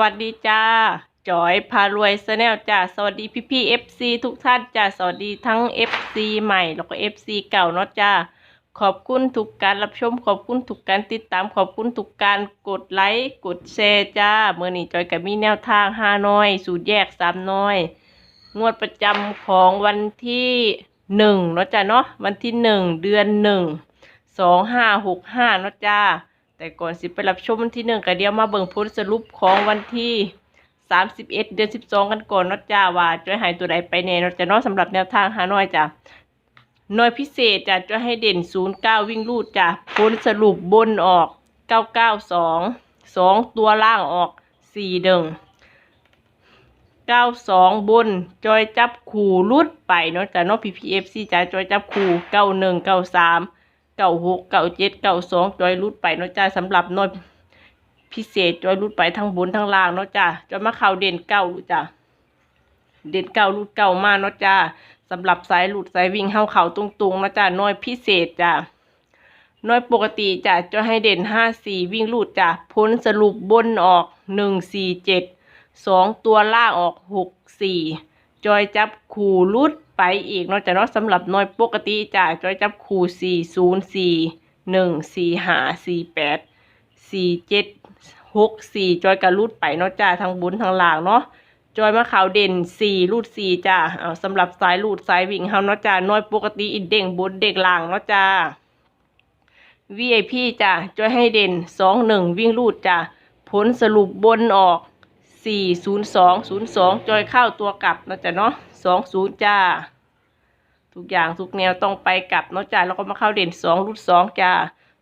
วัสดีจ้าจอยพารวยแนลจ้าสวัสดีพี่พี่เอฟซีทุกท่านจ้าสวัสดีทั้งเอฟซีใหม่แล้วก็เอฟซีเก่าเนาะจ้าขอบคุณทุกการรับชม ขอบคุณทุกการติดตามขอบคุณทุกการกดไลค์กดแชร์จ้าเมื่อนี้จอยกับมีแนวทางห้าน้อย สูตรแยกสามน้อย งวดประจำของวันที่หนึ่งเนาะจ้าเนาะวันที่หนึ่งเดือนหนึ่งสองห้าหกห้าเนาะจ้า แต่ก่อนสิไปรับชมวันที่หนึ่งก็เดียวมาเบิ่งผลสรุปของวันที่สามสิบเอ็ดเดือนสิบสองกันก่อนเนาะจ้าว่าจะหายตัวใดไปแน่เนาะจ้าเนาะสำหรับแนวทางหาน้อยจ้าหน่วยพิเศษจ้ะจะให้เด่นศูนย์เก้าวิ่งรูดจ้ะผลสรุปบนออกเก้าเก้าสองสองตัวล่างออกสี่หนึ่งเก้าสองบนจอยจับขู่รุดไปเนาะจ้ะเนาะ PPFC จ้ะจอยจับขู่เก้าหนึ่งเก้าสาม เก้าหกเก้าเจ็ดเก้าสองจอยรุดไปเนาะจ้ะสำหรับน้อยพิเศษจอยรุดไปทั้งบนทั้งล่างเนาะจ้ะจอยมาเข่าเด่นเก้าจ้ะเด่นเก้ารุดเก้ามาเนาะจ้ะสำหรับสายหลุดสายวิ่งเข้าเข่าตรงๆเนาะจ้ะน้อยพิเศษจ้ะน้อยปกติจะจะให้เด่นห้าสี่วิ่งลูดจ้ะพ้นสรุปบนออกหนึ่งสี่เจ็ดสองตัวล่างออกหกสี่จอยจับขู่ลุด ไปอีกเนาะจ้ะเนาะสำหรับน้อยปกติจ้ะจอยจับขู่สี่ศูนย์สี่หนึ่งสี่หาสี่แปดสี่เจ็ดหกสี่จอยกระลุดไปเนาะจ้ะทั้งบนทั้งล่างเนาะจอยมาขาวเด่นสี่ลูดสี่จ้ะเอาสำหรับสายลูดสายวิ่งเฮาเนาะจ้ะน้อยปกติอีเด้งบนเด็กหลางเนาะจ้ะ VIP จ้ะจอยให้เด่นสองหนึ่งวิ่งรูดจ้ะผลสรุปบนออกสี่ศูนย์สองศูนย์สองจอยเข้าตัวกลับเนาะจ้ะเนาะสองศูนย์จ้า ทุกอย่างทุกแนวต้องไปกลับเนาะจ้ะแล้วก็มาเข้าเด่นสองรูดสองจ้า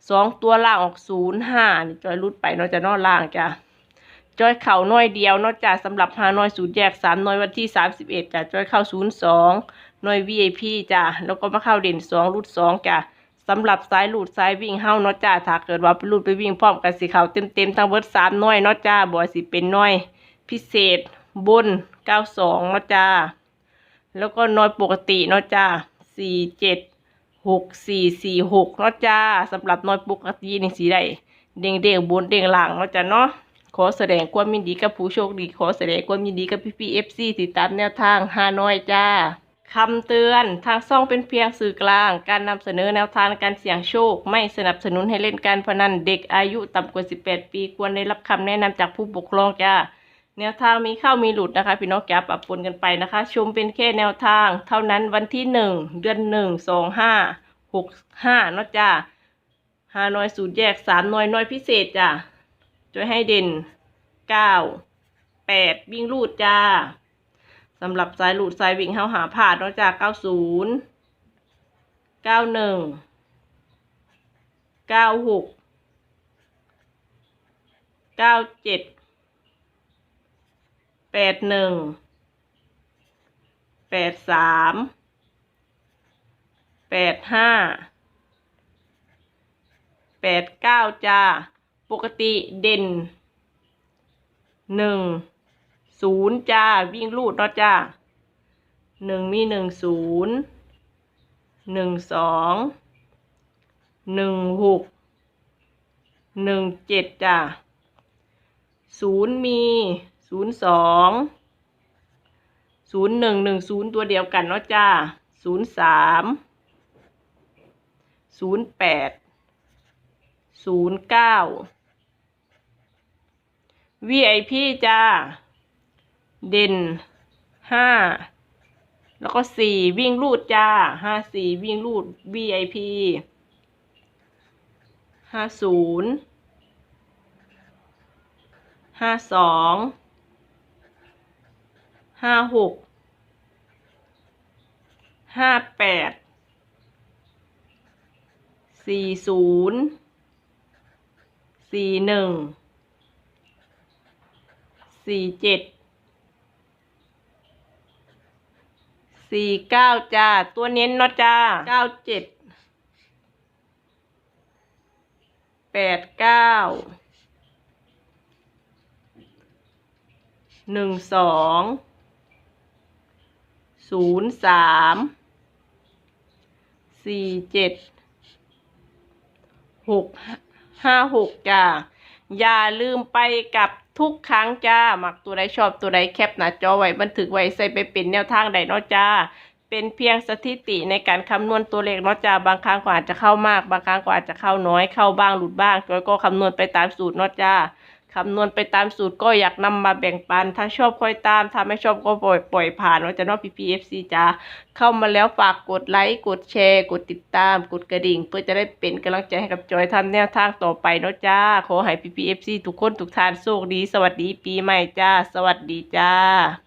สองตัวล่างออกศูนย์ห้านี่จอยรูดไปเนาะจ้ะเนาะล่างจ้ะจอยเข่าน้อยเดียวเนาะจ้ะสำหรับหาน้อยศูนย์แยกสามน้อยวันที่สามสิบเอ็ดจ้ะจอยเข้าศูนย์สองน้อย VIP จ้ะแล้วก็มาเข้าเด่นสองรูดสองจ้ะสำหรับสายหลุดสายวิ่งเฮาเนาะจ้าถ้าเกิดว่าไปหลุดไปวิ่งพร้อมกันสิเขาเต็มเต็มๆทั้งเบิร์ดสามน้อยเนาะจ้าบ่ว่าสิเป็นน้อย พิเศษบนเก้าสองเนาะจ้า แล้วก็น้อยปกติเนาะจ้าสี่เจ็ดหกสี่สี่หกเนาะจ้าสำหรับน้อยปกตินี่สีได้เด้งเด้งบนเด้งหลังเนาะจ้าเนาะขอแสดงความยินดีกับผู้โชคดี ขอแสดงความยินดีกับพี่พีเอฟซีติดตามแนวทางฮานอยจ้าคำเตือนทางช่องเป็นเพียงสื่อกลาง การนำเสนอแนวทางการเสี่ยงโชค ไม่สนับสนุนให้เล่นการพนันเด็กอายุต่ำกว่า 18 ปี ควรได้รับคำแนะนำจากผู้ปกครองจ้า แนวทางมีเข้ามีหลุดนะคะพี่น้องแกปรับปนกันไปนะคะ ชมเป็นแค่แนวทาง เท่านั้นวันที่1เดือน1 2 5 6 5เนาะจ้าหาน้อยสูตรแยก3น้อยน้อยพิเศษจ้าจะให้เด่น9 8วิ่งรูดจ้าสำหรับสายหลุดสายวิ่งเฮาหาผ่านเนาะจากเก้าศูนย์เก้าหนึ่งเก้าหกเก้าเจ็ด แปดหนึ่งแปดสามแปดห้าแปดเก้าจ้า ปกติเด่นหนึ่งศูนย์จ้า วิ่งลูดเนาะจ้าหนึ่งมีหนึ่งศูนย์หนึ่งสองหนึ่งหกหนึ่งเจ็ดจ้าศูนย์มี ศูนย์สองศูนย์หนึ่งหนึ่งศูนย์ตัวเดียวกันเนาะจ้าศูนย์สามศูนย์แปดศูนย์เก้า VIP จ้า เด่นห้าแล้วก็สี่วิ่งรูดจ้าห้าสี่วิ่งรูด VIP ห้าศูนย์ห้าสอง ห้าหกห้าแปดสี่ศูนย์สี่หนึ่งสี่เจ็ดสี่เก้าจ้า ตัวเน้นเนาะจ้าเก้าเจ็ดแปดเก้าหนึ่งสอง ศูนย์สามสี่เจ็ดหกห้าหกจ้าอย่าลืมไปกับทุกครั้งจ้าหมักตัวใดชอบตัวใดแคปหน้าจอไว้บันทึกไว้ใส่ไปเป็นแนวทางใดเนาะจ้า เป็นเพียงสถิติในการคำนวณตัวเลขเนาะจ้าบางครั้งก็อาจจะเข้ามาก บางครั้งก็อาจจะเข้าน้อยเข้าบ้างหลุดบ้างจอยก็คำนวณไปตามสูตรเนาะจ้า คำนวณไปตามสูตรก็อยากนำมาแบ่งปัน ถ้าชอบค่อยตาม ถ้าไม่ชอบก็ปล่อยปล่อยผ่านว่าะจ้าเนาะ PPFC จ้าเข้ามาแล้วฝากกดไลค์ กดแชร์ กดติดตาม กดกระดิ่ง เพื่อจะได้เป็นกำลังใจให้กับจอยทำแนวทางต่อไปเนาะจ้า ขอให้พีพีเอฟซีทุกคนทุกท่านโชคดี สวัสดีปีใหม่จ้า สวัสดีจ้า